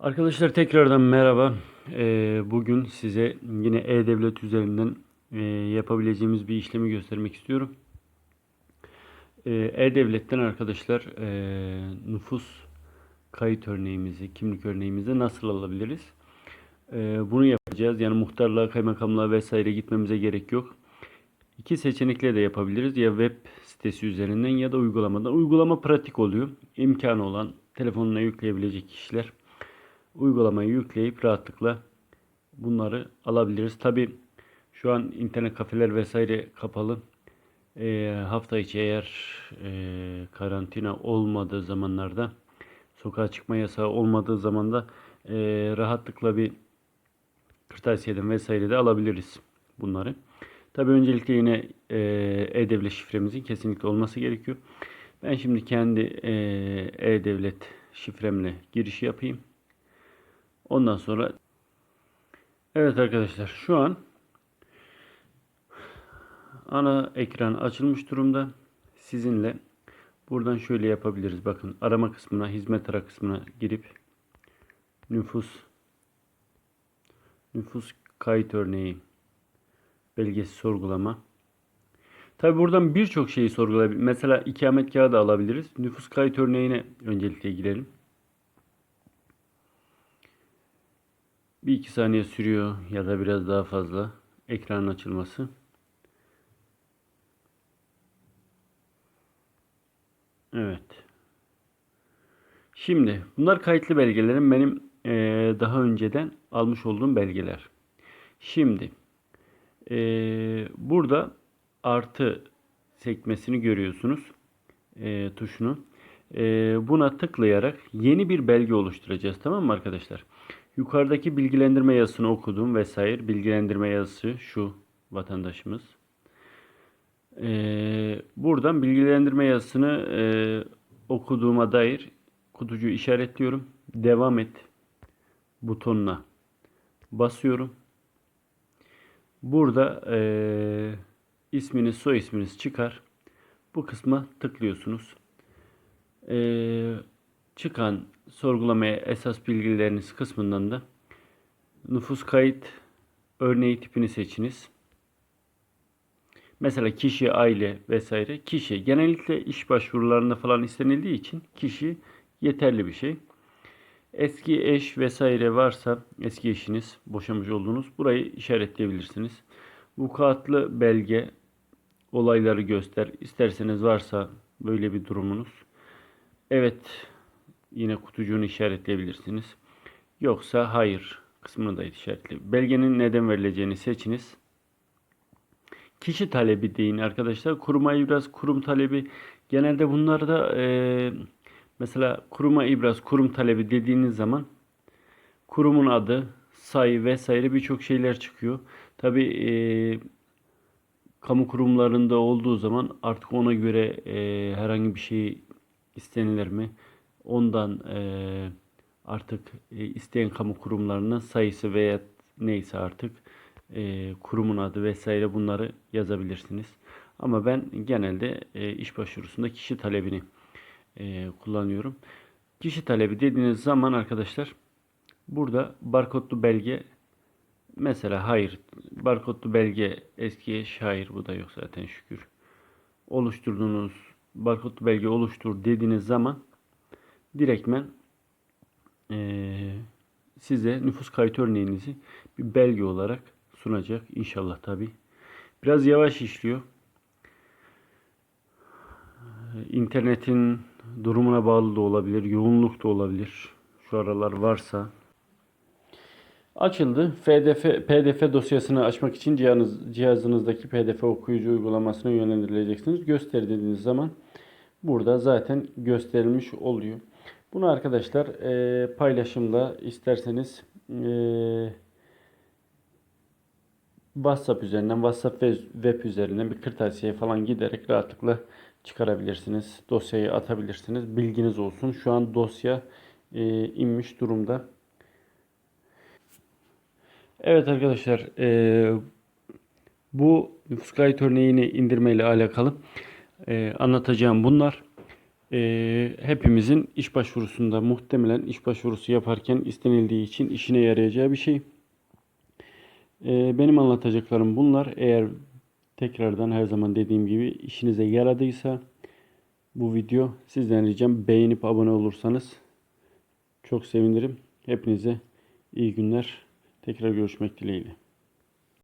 Arkadaşlar tekrardan merhaba. Ee, bugün size yine E-Devlet üzerinden e, yapabileceğimiz bir işlemi göstermek istiyorum. Ee, E-Devlet'ten arkadaşlar e, nüfus kayıt örneğimizi, kimlik örneğimizi nasıl alabiliriz? Ee, bunu yapacağız. Yani muhtarlığa, kaymakamlığa vesaire gitmemize gerek yok. İki seçenekle de yapabiliriz. Ya web sitesi üzerinden ya da uygulamadan. Uygulama pratik oluyor. İmkanı olan telefonuna yükleyebilecek kişiler uygulamayı yükleyip rahatlıkla bunları alabiliriz. Tabi şu an internet kafeler vesaire kapalı. E, hafta içi eğer e, karantina olmadığı zamanlarda sokağa çıkma yasağı olmadığı zamanda e, rahatlıkla bir kırtasiyeden vesaire de alabiliriz bunları. Tabi öncelikle yine e, e-devlet şifremizin kesinlikle olması gerekiyor. Ben şimdi kendi e, e-devlet şifremle giriş yapayım. Ondan sonra Evet arkadaşlar şu an ana ekran açılmış durumda. Sizinle buradan şöyle yapabiliriz. Bakın arama kısmına, hizmet ara kısmına girip nüfus nüfus kayıt örneği belgesi sorgulama. Tabi buradan birçok şeyi sorgulayabiliriz. Mesela ikamet kağıdı alabiliriz. Nüfus kayıt örneğine öncelikle girelim. Bir iki saniye sürüyor ya da biraz daha fazla ekranın açılması. Evet. Şimdi bunlar kayıtlı belgelerim benim e, daha önceden almış olduğum belgeler. Şimdi e, burada artı sekmesini görüyorsunuz e, tuşunu. E, buna tıklayarak yeni bir belge oluşturacağız tamam mı arkadaşlar? Yukarıdaki bilgilendirme yazısını okudum vesaire. Bilgilendirme yazısı şu vatandaşımız. Ee, buradan bilgilendirme yazısını e, okuduğuma dair kutucuğu işaretliyorum. Devam et butonuna basıyorum. Burada e, isminiz soy isminiz çıkar. Bu kısma tıklıyorsunuz. Eee çıkan sorgulamaya esas bilgileriniz kısmından da nüfus kayıt örneği tipini seçiniz. Mesela kişi, aile vesaire. Kişi genellikle iş başvurularında falan istenildiği için kişi yeterli bir şey. Eski eş vesaire varsa eski eşiniz, boşamış olduğunuz burayı işaretleyebilirsiniz. Vukuatlı belge olayları göster. İsterseniz varsa böyle bir durumunuz. Evet Yine kutucuğunu işaretleyebilirsiniz. Yoksa hayır kısmını da işaretleyin. Belgenin neden verileceğini seçiniz. Kişi talebi deyin arkadaşlar. Kuruma ibraz, kurum talebi. Genelde bunlarda e, mesela kuruma ibraz, kurum talebi dediğiniz zaman kurumun adı, sayı vesaire birçok şeyler çıkıyor. Tabi e, kamu kurumlarında olduğu zaman artık ona göre e, herhangi bir şey istenilir mi? Ondan e, artık e, isteyen kamu kurumlarının sayısı veya neyse artık e, kurumun adı vesaire bunları yazabilirsiniz. Ama ben genelde e, iş başvurusunda kişi talebini e, kullanıyorum. Kişi talebi dediğiniz zaman arkadaşlar burada barkodlu belge mesela hayır barkodlu belge eskiye şair bu da yok zaten şükür. Oluşturduğunuz barkodlu belge oluştur dediğiniz zaman direktmen e, size nüfus kayıt örneğinizi bir belge olarak sunacak inşallah tabi. Biraz yavaş işliyor. İnternetin durumuna bağlı da olabilir, yoğunluk da olabilir. Şu aralar varsa. Açıldı. PDF, PDF dosyasını açmak için cihazınız, cihazınızdaki PDF okuyucu uygulamasına yönlendirileceksiniz. Göster dediğiniz zaman burada zaten gösterilmiş oluyor. Bunu arkadaşlar e, paylaşımda isterseniz e, WhatsApp üzerinden, WhatsApp ve web üzerinden bir kırtasiye falan giderek rahatlıkla çıkarabilirsiniz. Dosyayı atabilirsiniz. Bilginiz olsun. Şu an dosya e, inmiş durumda. Evet arkadaşlar e, bu kayıt örneğini indirme alakalı e, anlatacağım bunlar. Ee, hepimizin iş başvurusunda muhtemelen iş başvurusu yaparken istenildiği için işine yarayacağı bir şey. Ee, benim anlatacaklarım bunlar. Eğer tekrardan her zaman dediğim gibi işinize yaradıysa bu video sizden ricam beğenip abone olursanız çok sevinirim. Hepinize iyi günler. Tekrar görüşmek dileğiyle.